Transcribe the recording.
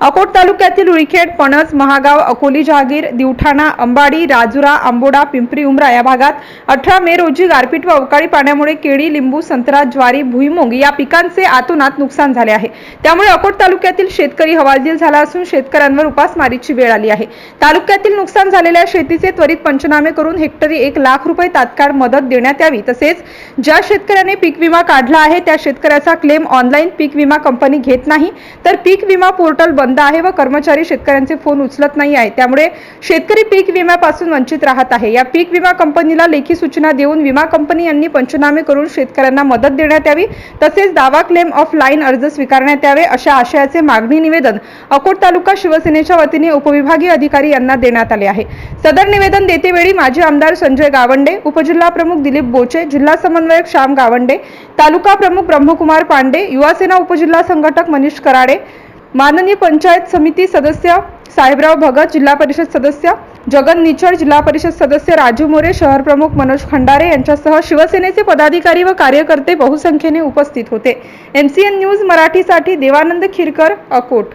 अकोट तालुक्यातील रुईखेड पणस महागाव अकोली जहागीर दिवठाणा अंबाडी राजुरा आंबोडा पिंपरी उमरा या भागात अठरा मे रोजी गारपीट व अवकाळी पाण्यामुळे केळी लिंबू संत्रा ज्वारी भुईमुंग या पिकांचे आतोनात नुकसान झाले आहे. त्यामुळे अकोट तालुक्यातील शेतकरी हवालदिल झाला असून शेतकऱ्यांवर उपासमारीची वेळ आली आहे. तालुक्यातील नुकसान झालेल्या शेतीचे त्वरित पंचनामे करून हेक्टरी एक लाख रुपये तात्काळ मदत देण्यात यावी. तसेच ज्या शेतकऱ्याने पीक विमा काढला आहे त्या शेतकऱ्याचा क्लेम ऑनलाईन पीक विमा कंपनी घेत नाही तर पीक विमा पोर्टल बंद आहे व कर्मचारी शेतकऱ्यांचे फोन उचलत नाही आहे. त्यामुळे शेतकरी पीक विम्यापासून वंचित राहत आहे. या पीक विमा कंपनीला लेखी सूचना देऊन विमा कंपनी यांनी पंचनामे करून शेतकऱ्यांना मदत देण्यात यावी तसेच दावा क्लेम ऑफ लाईन अर्ज स्वीकारण्यात यावे अशा आशयाचे मागणी निवेदन अकोट तालुका शिवसेनेच्या वतीने उपविभागीय अधिकारी यांना देण्यात आले आहे. सदर निवेदन देतेवेळी माजी आमदार संजय गावंडे उपजिल्हा प्रमुख दिलीप बोचे जिल्हा समन्वयक श्याम गावंडे तालुका प्रमुख ब्रह्मकुमार पांडे युवासेना उपजिल्हा संघटक मनीष कराडे माननीय पंचायत समिती सदस्य साहेबराव भगत जिल्हा परिषद सदस्य जगन निचड जिल्हा परिषद सदस्य राजू मोरे शहर प्रमुख मनोज खंडारे यांच्यासह शिवसेनेचे पदाधिकारी व कार्यकर्ते बहुसंख्येने उपस्थित होते. एन सी एन न्यूज मराठीसाठी देवानंद खिरकर अकोट.